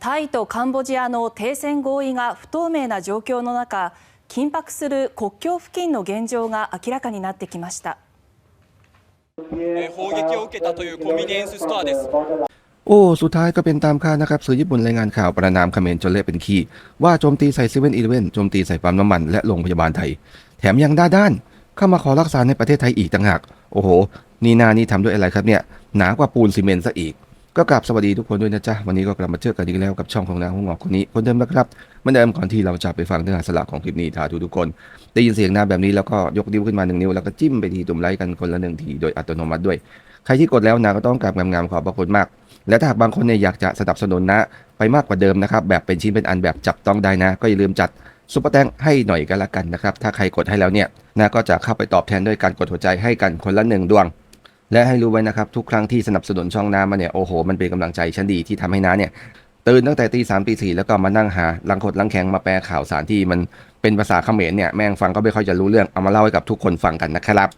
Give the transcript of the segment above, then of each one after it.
タイとカンボジアの停戦合意が不透明な状況の中緊迫する国境付近の現状が明らかになってきましたえー砲撃を受けたというコンビニエンスストアです โอ้ สุดท้ายก็เป็นตามคาดนะครับสื่อญี่ปุ่นรายงานข่าวประนามเขมรจนเละเป็นขี้ ว่าโจมตีใส่เซเว่นอีเลเว่นโจมตีใส่ปั๊มน้ำมัน และโรงพยาบาลไทย แถมยังด้าด้าน เข้ามาขอรักษาในประเทศไทยอีกต่างหาก โอ้โห นี่นานี่ทำด้วยอะไรครับเนี่ย หนากว่าปูนซีเมนต์ซะอีก ก็กลับสวัสดีทุกคนด้วยนะจ๊ะ วันนี้ก็กลับมาเจอกันอีกแล้วกับช่องของนางหัวงอกคนนี้คนเดิมนะครับเมื่อนเดิมก่อนที่เราจะไปฟังเนื้อหาสาระของคลิปนี้ท้าทุกๆคน ได้ยินเสียงน้าแบบนี้แล้วก็ยกนิ้วขึ้นมาหนึ่งนิ้วแล้วก็จิ้มไปที่ตุ่มไลค์กันคนละหนึ่งทีโดยอัตโนมัติด้วย ใครที่กดแล้วนาก็ต้องกราบงามๆขอบพระคุณมาก และถ้าหากบางคนเนี่ยอยากจะสนับสนุนนะ ไปมากกว่าเดิมนะครับแบบเป็นชิ้นเป็นอันแบบจับต้องได้นะ ก็อย่าลืมจัดซุปเปอร์แตงให้หน่อยกันละกันนะครับถ้าใครกดให้แล้วเนี่ยนาก็จะเข้าไปตอบแทนด้วยการกดหัวใจให้กันคนละหนึ่งดวง และให้รู้ไว้นะครับทุกครั้งที่สนับสนุนช่องน้ามาเนี่ยโอ้โหมันเป็นกำลังใจชั้นดีที่ทำให้น้าเนี่ยตื่นตั้งแต่ตีสามตีสี่แล้วก็มานั่งหาลังคดลังแข็งมาแปลข่าวสารที่มันเป็นภาษาเขมรเนี่ยแม่งฟังก็ไม่ค่อยจะรู้เรื่องเอามาเล่าให้กับทุกคนฟังกันนะครับ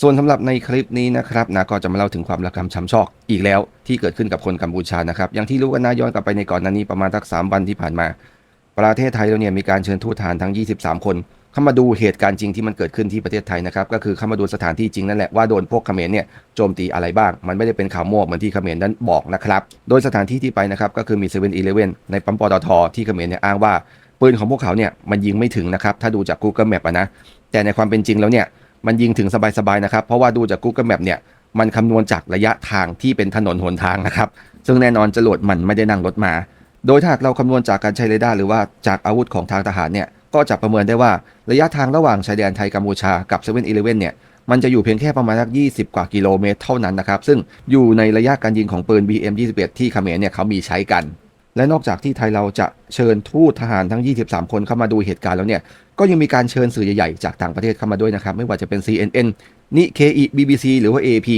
ส่วนสำหรับในคลิปนี้นะครับนาก็จะมาเล่าถึงความระกำช้ำชอกอีกแล้วที่เกิดขึ้นกับคนกัมพูชานะครับอย่างที่รู้กันนะย้อนกลับไปในก่อนหน้านี้ประมาณสักสามวันที่ผ่านมา ประเทศไทยเราเนี่ยมีการเชิญทูตทหารทั้ง 23 คน เข้ามาดูเหตุการณ์จริงที่มันเกิดขึ้นที่ประเทศไทยนะครับก็คือเข้ามาดูสถานที่จริงนั่นแหละว่าโดนพวกเขมรเนี่ยโจมตีอะไรบ้าง มันไม่ได้เป็นข่าวมั่วเหมือนที่เขมรนั้นบอกนะครับโดยสถานที่ที่ไปนะครับก็คือมีเซเว่นอีเลเว่นในปั๊มปตทที่เขมรเนี่ยอ้างว่าปืนของพวกเขาเนี่ยมันยิงไม่ถึงนะครับถ้าดูจาก Google Map นะแต่ในความเป็นจริงแล้วเนี่ยมันยิงถึงสบายๆนะครับเพราะว่าดูจาก Google Map เนี่ยมันคำนวณจากระยะทางที่เป็นถนนหนทางนะครับซึ่งแน่นอนจรวดมันไม่ได้นั่งรถมา โดยถ้าเราคำนวณจากการใช้เรดาร์หรือว่าจากอาวุธของทางทหารเนี่ย ก็จะประเมินได้ว่าระยะทางระหว่างชายแดนไทยกัมพูชากับ7 e เ e ่ e อเนี่ยมันจะอยู่เพียงแค่ประมาณสัก 20 กว่ากิโลเมตรเท่านั้นนะครับ ซึ่งอยู่ในระยะการยิงของปืน BM21 ที่เขมรเนี่ยเขามีใช้กัน และนอกจากที่ไทยเราจะเชิญทูตทหารทั้ง 23 คนเข้ามาดูเหตุการณ์แล้วเนี่ย ก็ยังมีการเชิญสื่อใหญ่ๆ จากต่างประเทศเข้ามาด้วยนะครับ ไม่ว่าจะเป็น CNN นิเคอี BBC หรือว่า AP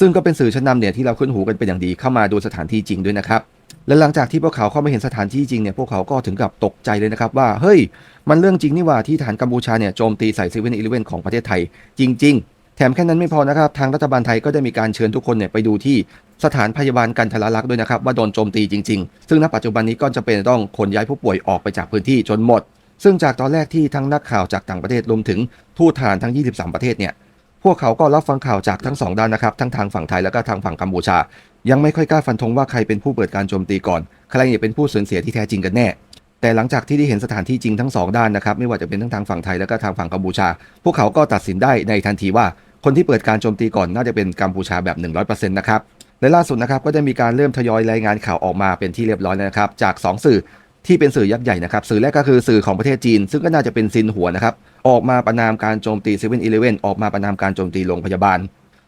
ซึ่งก็เป็นสื่อชั้นนำเนี่ยที่เราคุ้นหูกันเป็นอย่างดีเข้ามาดูสถานที่จริงด้วยนะครับ และหลังจากที่พวกเขาเข้ามาเห็นสถานที่จริงเนี่ยพวกเขาก็ถึงกับตกใจเลยนะครับว่าเฮ้ย มันเรื่องจริงนี่ว่าที่ฐานกัมพูชาเนี่ยโจมตีใส่เซเว่นอีเลเว่นของประเทศไทยจริง ๆ แถมแค่นั้นไม่พอนะครับ ทางรัฐบาลไทยก็ได้มีการเชิญทุกคนเนี่ยไปดูที่สถานพยาบาลกันทรลักษณ์ด้วยนะครับว่าโดนโจมตีจริง ๆ ซึ่งณปัจจุบันนี้ก็จะเป็นต้องขนย้ายผู้ป่วยออกไปจากพื้นที่จนหมด ซึ่งจากตอนแรกที่ทั้งนักข่าวจากต่างประเทศรวมถึงทูตทหารทั้ง 23 ประเทศเนี่ยพวกเขาก็รับฟังข่าวจากทั้งสองด้านนะครับ ทั้งทางฝั่งไทยและก็ทางฝั่งกัมพูชา ยังไม่ค่อยกล้าฟันธงว่าใครเป็นผู้เปิดการโจมตีก่อน ใครเนี่ยเป็นผู้สูญเสียที่แท้จริงกันแน่ แต่หลังจากที่ได้เห็นสถานที่จริงทั้งสองด้านนะครับ ไม่ว่าจะเป็นทั้งทางฝั่งไทยและก็ทางฝั่งกัมพูชา พวกเขาก็ตัดสินได้ในทันทีว่า คนที่เปิดการโจมตีก่อนน่าจะเป็นกัมพูชาแบบ 100%นะครับและล่าสุดนะครับก็ได้มีการเริ่มทยอยรายงานข่าวออกมาเป็นที่เรียบร้อยแล้วนะครับ จาก 2 สื่อที่เป็นสื่อยักษ์ใหญ่นะครับ สื่อแรกก็คือสื่อของประเทศจีน ซึ่งก็น่าจะเป็นซินหัวนะครับ ออกมาประนามการโจมตีเซเว่นอีเลเว่นออกมาประนามการโจมตีโรงพยาบาล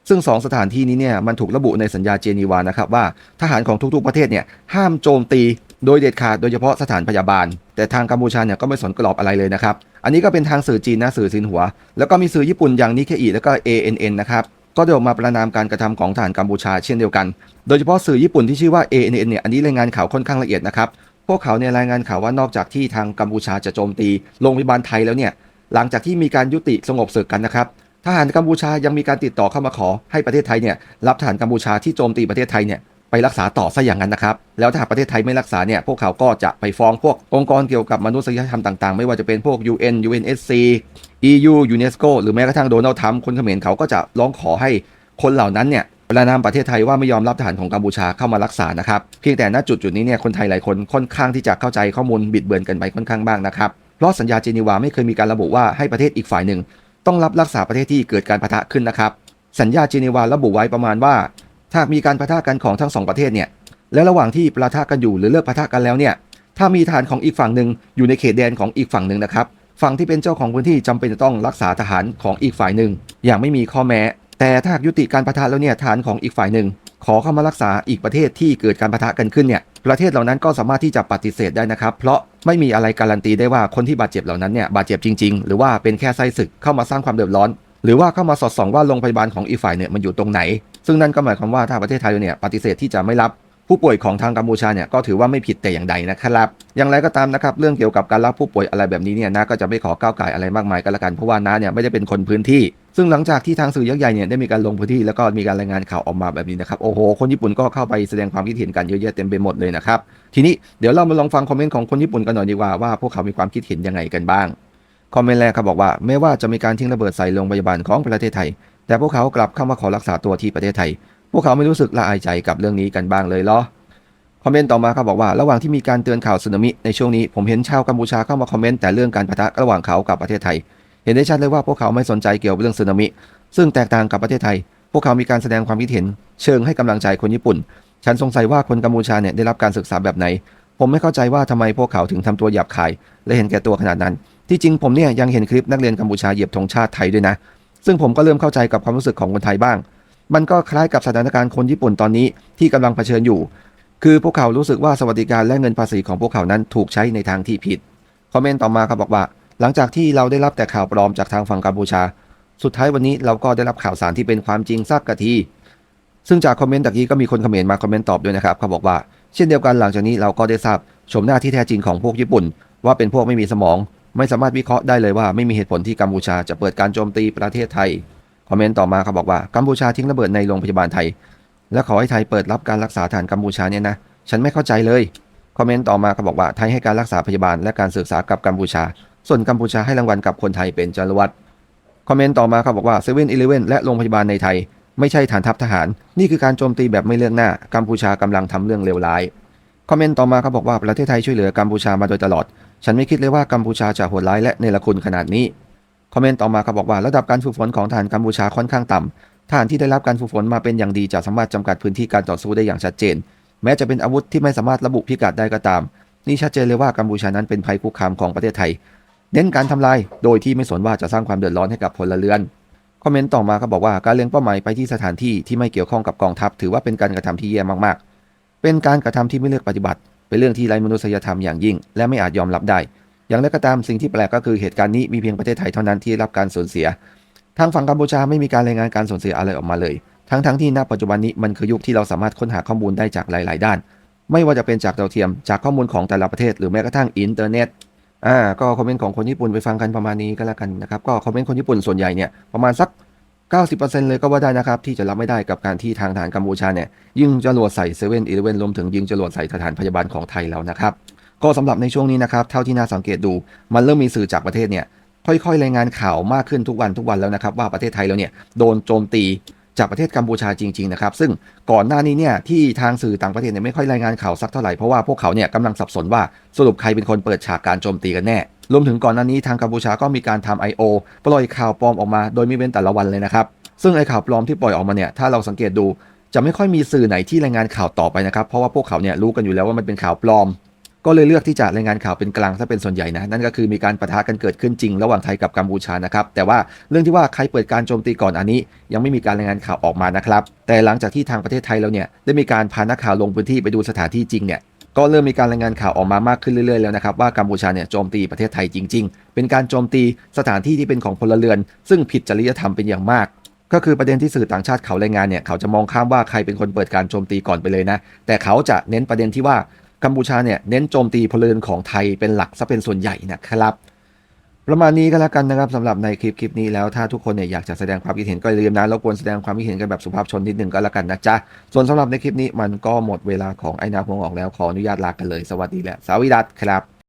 ซึ่ง 2 สถานที่นี้เนี่ยมันถูกระบุในสัญญาเจนีวานะครับว่าทหารของทุกๆประเทศเนี่ยห้ามโจมตีโดยเด็ดขาดโดยเฉพาะสถานพยาบาล แต่ทางกัมพูชาเนี่ยก็ไม่สนกรอบอะไรเลยนะครับ อันนี้ก็เป็นทางสื่อจีนนะสื่อซินหัว แล้วก็มีสื่อญี่ปุ่นอย่างนิเคอิแล้วก็ ANN นะครับก็ได้ออกมาประนามการกระทำของทหารกัมพูชาเช่นเดียวกัน โดยเฉพาะสื่อญี่ปุ่นที่ชื่อว่า ANN เนี่ยอันนี้รายงานข่าวค่อนข้างละเอียดนะครับพวกเขาเนี่ยรายงานข่าวว่านอกจากที่ทางกัมพูชาจะโจมตีโรงพยาบาลไทยแล้วเนี่ยหลังจากที่มีการยุติสงบศึกกันนะครับ ทหารกัมพูชายังมีการติดต่อเข้ามาขอให้ประเทศไทยเนี่ยรับทหารกัมพูชาที่โจมตีประเทศไทยเนี่ยไปรักษาต่อซะอย่างนั้นนะครับ แล้วถ้าประเทศไทยไม่รักษาเนี่ย พวกเขาก็จะไปฟ้องพวกองค์กรเกี่ยวกับมนุษยธรรมต่างๆ ไม่ว่าจะเป็นพวก UN UNSC EU UNESCO หรือแม้กระทั่งโดนัลด์ทรัมป์คนเขมรเขาก็จะร้องขอให้คนเหล่านั้นเนี่ยประนามประเทศไทยว่าไม่ยอมรับทหารของกัมพูชาเข้ามารักษานะครับ เพียงแต่ณจุดจุดนี้เนี่ยคนไทยหลายคนค่อนข้างที่จะเข้าใจข้อมูลบิดเบือนกันไปค่อนข้างบ้างนะครับเพราะสัญญาเจนีวาไม่เคยมีการระบุว่าให้ประเทศอีกฝ่ายหนึ่ง ต้องรับรักษาประเทศที่เกิดการปะทะขึ้นนะครับ สัญญาเจนีวาระบุไว้ประมาณว่า ถ้ามีการปะทะกันของทั้งสองประเทศเนี่ยและระหว่างที่ประทะกันอยู่หรือเลิกปะทะกันแล้วเนี่ยถ้ามีทหารของอีกฝั่งหนึ่งอยู่ในเขตแดนของอีกฝั่งหนึ่งนะครับฝั่งที่เป็นเจ้าของพื้นที่จำเป็นจะต้องรักษาทหารของอีกฝ่ายหนึ่งอย่างไม่มีข้อแม้ แต่ถ้ายุติการปะทะแล้วเนี่ยทหารของอีกฝ่ายหนึ่งขอเข้ามารักษาอีกประเทศที่เกิดการปะทะกันขึ้นเนี่ย ประเทศเหล่านั้นก็สามารถที่จะปฏิเสธได้นะครับ เพราะไม่มีอะไรการันตีได้ว่าคนที่บาดเจ็บเหล่านั้นเนี่ยบาดเจ็บจริง ๆ หรือว่าเป็นแค่ไส้ศึกเข้ามาสร้างความเดือดร้อน หรือว่าเข้ามาสอดส่องว่าโรงพยาบาลของอีกฝ่ายเนี่ยมันอยู่ตรงไหน ซึ่งนั่นก็หมายความว่าถ้าประเทศไทยเนี่ยปฏิเสธที่จะไม่รับ ผู้ป่วยของทางกัมพูชาเนี่ยก็ถือว่าไม่ผิดแต่อย่างใดนะครับ อย่างไรก็ตามนะครับเรื่องเกี่ยวกับการรับผู้ป่วยอะไรแบบนี้เนี่ยน้าก็จะไม่ขอก้าวไก่อะไรมากมายก็แล้วกันเพราะว่าน้าเนี่ยไม่ได้เป็นคนพื้นที่ ซึ่งหลังจากที่ทางสื่อยักษ์ใหญ่เนี่ยได้มีการลงพื้นที่แล้วก็มีการรายงานข่าวออกมาแบบนี้นะครับโอ้โหคนญี่ปุ่นก็เข้าไปแสดงความคิดเห็นกันเยอะแยะเต็มไปหมดเลยนะครับทีนี้เดี๋ยวเรามาลองฟังคอมเมนต์ของคนญี่ปุ่นกันหน่อยดีกว่าว่าพวกเขามีความคิดเห็นยังไงกันบ้างคอมเมนต์แรกเขาบอกว่าแม้ว่าจะมีการทิ้งระเบิดใส่โรงพยาบาลของประเทศไทย แต่พวกเขากลับเข้ามาขอรักษาตัวที่ประเทศไทย พวกเขาไม่รู้สึกละอายใจกับเรื่องนี้กันบ้างเลยเหรอคอมเมนต์ต่อมาเขาบอกว่าระหว่างที่มีการเตือนข่าวสึนามิในช่วงนี้ผมเห็นชาวกัมพูชาเข้ามาคอมเมนต์แต่เรื่องการปะทะระหว่างเขากับประเทศไทย เห็นได้ชัดเลยว่าพวกเขาไม่สนใจเกี่ยวกับเรื่องสึนามิ ซึ่งแตกต่างกับประเทศไทย พวกเขามีการแสดงความคิดเห็น เชิงให้กำลังใจคนญี่ปุ่น ฉันสงสัยว่าคนกัมพูชาเนี่ยได้รับการศึกษาแบบไหน ผมไม่เข้าใจว่าทำไมพวกเขาถึงทำตัวหยาบคาย และเห็นแก่ตัวขนาดนั้น ที่จริงผมเนี่ยยังเห็นคลิปนักเรียนกัมพูชาเหยียบธงชาติไทยด้วยนะ ซึ่งผมก็เริ่มเข้าใจกับความรู้สึกของคนไทยบ้าง มันก็คล้ายกับสถานการณ์คนญี่ปุ่นตอนนี้ที่กำลังเผชิญอยู่ คือพวกเขารู้สึกว่าสวัสดิการและเงินภาษีของพวกเขานั้นถูกใช้ในทางที่ผิด คอมเมนต์ต่อมาเขาบบอกว่า หลังจากที่เราได้รับแต่ข่าวปลอมจากทางฝั่งกัมพูชา สุดท้ายวันนี้เราก็ได้รับข่าวสารที่เป็นความจริงสักกะที ซึ่งจากคอมเมนต์ตะกี้ก็มีคนคอมเมนต์มาคอมเมนต์ตอบด้วยนะครับเขาบอกว่าเช่นเดียวกันหลังจากนี้เราก็ได้ทราบชมหน้าที่แท้จริงของพวกญี่ปุ่น ว่าเป็นพวกไม่มีสมอง ไม่สามารถวิเคราะห์ได้เลยว่าไม่มีเหตุผลที่กัมพูชาจะเปิดการโจมตีประเทศไทย คอมเมนต์ต่อมาเขาบอกว่ากัมพูชาทิ้งระเบิดในโรงพยาบาลไทย และขอให้ไทยเปิดรับการรักษาฐานกัมพูชาเนี่ยนะ ฉันไม่เข้าใจเลย คอมเมนต์ต่อมาเขาบอกว่าไทยให้การรักษาพยาบาลและการศึกษากับกัมพูชา ส่วนกัมพูชาให้รางวัลกับคนไทยเป็นจารวัดคอมเมนต์ต่อมาเขาบอกว่าเซเว่นอีเลเว่นและโรงพยาบาลในไทย ไม่ใช่ฐานทัพทหาร นี่คือการโจมตีแบบไม่เลือกหน้า กัมพูชากำลังทำเรื่องเลวร้าย คอมเมนต์ต่อมาเขาบอกว่าประเทศไทยช่วยเหลือกัมพูชามาโดยตลอด ฉันไม่คิดเลยว่ากัมพูชาจะโหดร้ายและเนรคุณขนาดนี้ คอมเมนต์ต่อมาเขาบอกว่าระดับการฝึกฝนของทหารกัมพูชาค่อนข้างต่ำทหารที่ได้รับการฝึกฝนมาเป็นอย่างดีจะสามารถจำกัดพื้นที่การต่อสู้ได้อย่างชัดเจน แม้จะเป็นอาวุธที่ไม่สามารถระบุพิกัดได้ก็ตาม นี่ชัดเจนเลยว่ากัมพูชานั้นเป็นภัยคุกคามของประเทศไทย เน้นการทำลายโดยที่ไม่สนว่าจะสร้างความเดือดร้อนให้กับพลเรือนคอมเมนต์ต่อมาเขาบอกว่าการเล็งเป้าหมายไปที่สถานที่ที่ไม่เกี่ยวข้องกับกองทัพ ถือว่าเป็นการกระทำที่แย่มากๆ เป็นการกระทำที่ไม่เลือกปฏิบัติ เป็นเรื่องที่ไร้มนุษยธรรมอย่างยิ่ง และไม่อาจยอมรับได้ อย่างไรก็ตามสิ่งที่แปลกก็คือเหตุการณ์นี้มีเพียงประเทศไทยเท่านั้นที่รับการสูญเสีย ทางฝั่งกัมพูชาไม่มีการรายงานการสูญเสียอะไรออกมาเลย ทั้งๆทที่ณปัจจุบันนี้มันคือยุคที่เราสามารถค้นหาข้อมูลได้จากหลาย ๆ ด้าน ไม่ว่าจะเป็นจากดาวเทียม จากข้อมูลของแต่ละประเทศ หรือแม้กระทั่งอินเทอร์เน็ตอ่าก็คอมเมนต์ของคนญี่ปุ่นไปฟังกันประมาณนี้ก็แล้วกันนะครับก็คอมเมนต์คนญี่ปุ่นส่วนใหญ่เนี่ยประมาณสัก 90%เลยก็ว่าได้นะครับที่จะรับไม่ได้กับการที่ทางทหารกัมพูชาเนี่ยยิงจรวดใส่เซเว่นอีเลเว่นรวมถึงยิงจรวดใส่สถานพยาบาลของไทยแล้วนะครับ ก็สำหรับในช่วงนี้นะครับเท่าที่น่าสังเกตดูมันเริ่มมีสื่อจากประเทศเนี่ยค่อยๆรายงานข่าวมากขึ้นทุกวันทุกวันแล้วนะครับ ว่าประเทศไทยเราเนี่ยโดนโจมตีจากประเทศกัมพูชาจริงๆนะครับซึ่งก่อนหน้านี้เนี่ยที่ทางสื่อต่างประเทศเนี่ยไม่ค่อยรายงานข่าวสักเท่าไหร่เพราะว่าพวกเขาเนี่ยกำลังสับสนว่าสรุปใครเป็นคนเปิดฉากการโจมตีกันแน่ รวมถึงก่อนหน้านี้ทางกัมพูชาก็มีการทำ I.O. ปล่อยข่าวปลอมออกมา โดยไม่เว้นแต่ละวันเลยนะครับซึ่งไอ้ข่าวปลอมที่ปล่อยออกมาเนี่ยถ้าเราสังเกตดูจะไม่ค่อยมีสื่อไหนที่รายงานข่าวต่อไปนะครับเพราะว่าพวกเขาเนี่ยรู้กันอยู่แล้วว่ามันเป็นข่าวปลอม ก็เลยเลือกที่จะรายงานข่าวเป็นกลางซะเป็นส่วนใหญ่นะ นั่นก็คือมีการปะทะกันเกิดขึ้นจริง ระหว่างไทยกับกัมพูชานะครับ แต่ว่าเรื่องที่ว่าใครเปิดการโจมตีก่อนอันนี้ ยังไม่มีการรายงานข่าวออกมานะครับ แต่หลังจากที่ทางประเทศไทยเราเนี่ยได้มีการพานักข่าวลงพื้นที่ไปดูสถานที่จริงเนี่ยก็เริ่มมีการรายงานข่าวออกมามากขึ้นเรื่อยๆแล้วนะครับว่ากัมพูชาเนี่ยโจมตีประเทศไทยจริง ๆ เป็นการโจมตีสถานที่ที่เป็นของพลเรือน ซึ่งผิดจริยธรรมเป็นอย่างมากก็คือประเด็นที่สื่อต่างชาติเขารายงานเนี่ยเขาจะมองข้ามว่าใครเป็นคนเปิดการโจมตีก่อนไปเลยนะ แต่เขาจะเน้นประเด็นที่ว่า กัมพูชาเนี่ยเน้นโจมตีพลเรือนของไทยเป็นหลักซะเป็นส่วนใหญ่นะครับ ประมาณนี้ก็แล้วกันนะครับสำหรับในคลิปคลิปนี้แล้วถ้าทุกคนเนี่ยอยากจะแสดงความคิดเห็นก็อย่าลืมนะรบกวนแสดงความคิดเห็นกันแบบสุภาพชนนิดหนึ่งก็แล้วกันนะจ๊ะส่วนสำหรับในคลิปนี้มันก็หมดเวลาของไอ้นาพวงออกแล้วขออนุญาตลากันเลยสวัสดีและสวัสดีครับ